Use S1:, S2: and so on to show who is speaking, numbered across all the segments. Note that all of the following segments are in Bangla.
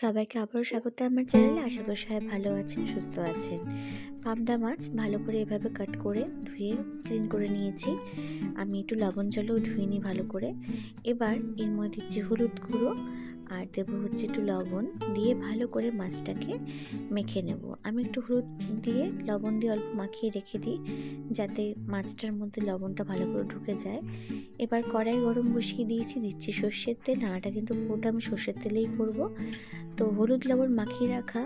S1: সবাইকে আবারও স্বাগত আমার চ্যানেলে আশা করি সবাই ভালো আছেন, সুস্থ আছেন। পাবদা মাছ ভালো করে এভাবে কাট করে ধুয়ে ক্লিন করে নিয়েছি। আমি একটু লবণ জলেও ধুয়ে নিই ভালো করে। এবার এর মধ্যে দিচ্ছি হলুদ গুঁড়ো আর দেবো হচ্ছে একটু লবণ দিয়ে ভালো করে মাছটাকে মেখে নেব। আমি একটু হলুদ দিয়ে লবণ দিয়ে অল্প মাখিয়ে রেখে দিই যাতে মাছটার মধ্যে লবণটা ভালো করে ঢুকে যায়। এবার কড়াই গরম বসিয়ে দিয়েছি, দিচ্ছি সর্ষের তেল। নাড়াটা কিন্তু পুরোটা আমি সর্ষের তেলেই করব। তো হলুদ লবণ মাখিয়ে রাখা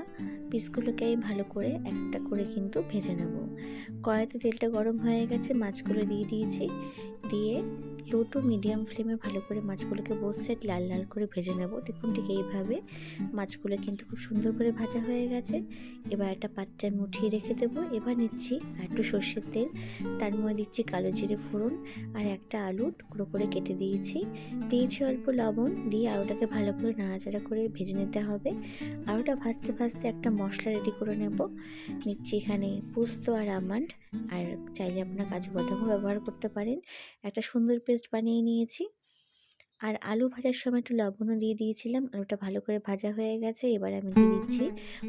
S1: পিসগুলোকে আমি ভালো করে একটা করে কিন্তু ভেজে নেব। কড়াইতে তেলটা গরম হয়ে গেছে, মাছগুলো দিয়ে দিয়েছি। দিয়ে লো টু মিডিয়াম ফ্লেমে ভালো করে মাছগুলোকে বোথ সাইড লাল লাল করে ভেজে নেব। দেখুন ঠিক এইভাবে মাছগুলো কিন্তু খুব সুন্দর করে ভাজা হয়ে গেছে। এবার একটা পাত্রে আমি উঠিয়ে রেখে দেবো। এবার নিচ্ছি আর একটু সর্ষের তেল, তার মধ্যে দিচ্ছি কালো জিরে ফোড়ন আর একটা আলু টুকরো করে কেটে দিয়েছি। দিয়েছি অল্প লবণ, দিয়ে আলুটাকে ভালো করে নাড়াচাড়া করে ভেজে নিতে হবে। আলুটা ভাজতে ভাজতে একটা মশলা রেডি করে নেব। নিচ্ছি এখানে পোস্ত আর আমন্ড, আর চাইলে আপনার কাজু বাদামও ব্যবহার করতে পারেন। একটা সুন্দর পেস্ট বানিয়ে নিয়েছি। আর আলু ভাজার সময় একটু লবণও দিয়ে দিয়েছিলাম। আলুটা ভালো করে ভাজা হয়ে গেছে। এবার আমি দিয়ে দিচ্ছি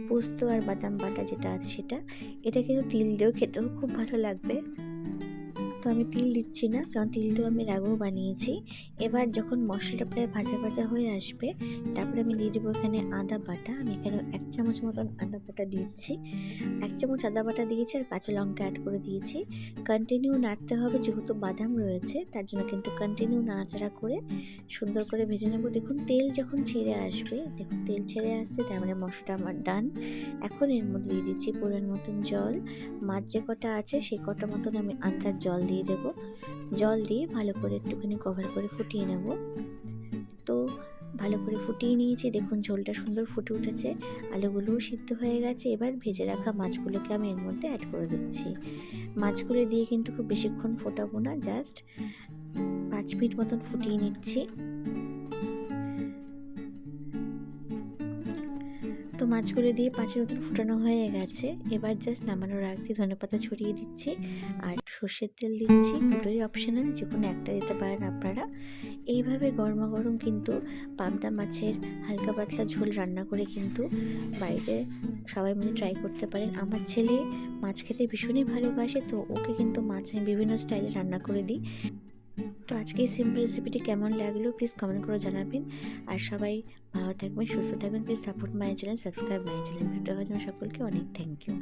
S1: পোস্ত আর বাদাম বাটা যেটা আছে সেটা। এটা কিন্তু তিল দিয়েও খেতেও খুব ভালো লাগবে। তো আমি তিল দিচ্ছি না, কারণ তিল তো আমি রাগও বানিয়েছি। এবার যখন মশলাটা প্রায় ভাজা ভাজা হয়ে আসবে, তারপরে আমি দিয়ে দেবো এখানে আদা বাটা। আমি এখানে এক চামচ মতন আদা বাটা দিচ্ছি এক চামচ আদা বাটা দিয়েছি আর কাঁচা লঙ্কা অ্যাড করে দিয়েছি। কন্টিনিউ নাড়তে হবে, যেহেতু বাদাম রয়েছে, তার জন্য কিন্তু কন্টিনিউ নাড়াচাড়া করে সুন্দর করে ভেজে নেব। দেখুন, তেল যখন ছেড়ে আসবে, দেখুন, তেল ছেড়ে আসছে, তার মানে মশলাটা আমার ডান এখন এর মধ্যে দিয়ে দিচ্ছি পরিমাণ মতন জল। মাছ যে কটা আছে সেই কটা মতন আমি আন্দার জল দিয়ে দেব। জল দিয়ে ভালো করে একটুখানি কভার করে ফুটিয়ে নেব। তো ভালো করে ফুটিয়ে নিয়েছি। দেখুন, ঝোলটা সুন্দর ফুটে উঠেছে। আলুগুলোও সিদ্ধ হয়ে গেছে। এবার ভেজে রাখা মাছগুলোকে আমি এর মধ্যে অ্যাড করে দিচ্ছি। মাছগুলো দিয়ে কিন্তু খুব বেশিক্ষণ ফোটাবো না। জাস্ট পাঁচ মিনিট মতন ফুটিয়ে নিচ্ছি। তো মাছগুলো দিয়ে পাঁচের মতন ফুটানো হয়ে গেছে। এবার জাস্ট নামানোর আগ দিয়ে ধনেপাতা ছড়িয়ে দিচ্ছি আর সর্ষের তেল দিচ্ছি। দুটোই অপশনাল যে কোনো একটা দিতে পারেন আপনারা। এইভাবে গরমা গরম কিন্তু পাবদা মাছের হালকা পাতলা ঝোল রান্না করে কিন্তু বাড়িতে সবাই মিলে ট্রাই করতে পারেন। আমার ছেলে মাছ খেতে ভীষণই ভালোবাসে, তো ওকে কিন্তু মাছ আমি বিভিন্ন স্টাইলে রান্না করে দিই। তো আজকে এই সিম্পল রেসিপিটি কেমন লাগল প্লিজ কমেন্ট করে জানাবেন। আর সবাই ভালো থাকবেন, সুস্থ থাকবেন please support my channel subscribe my channel video সকলকে অনেক থ্যাংক ইউ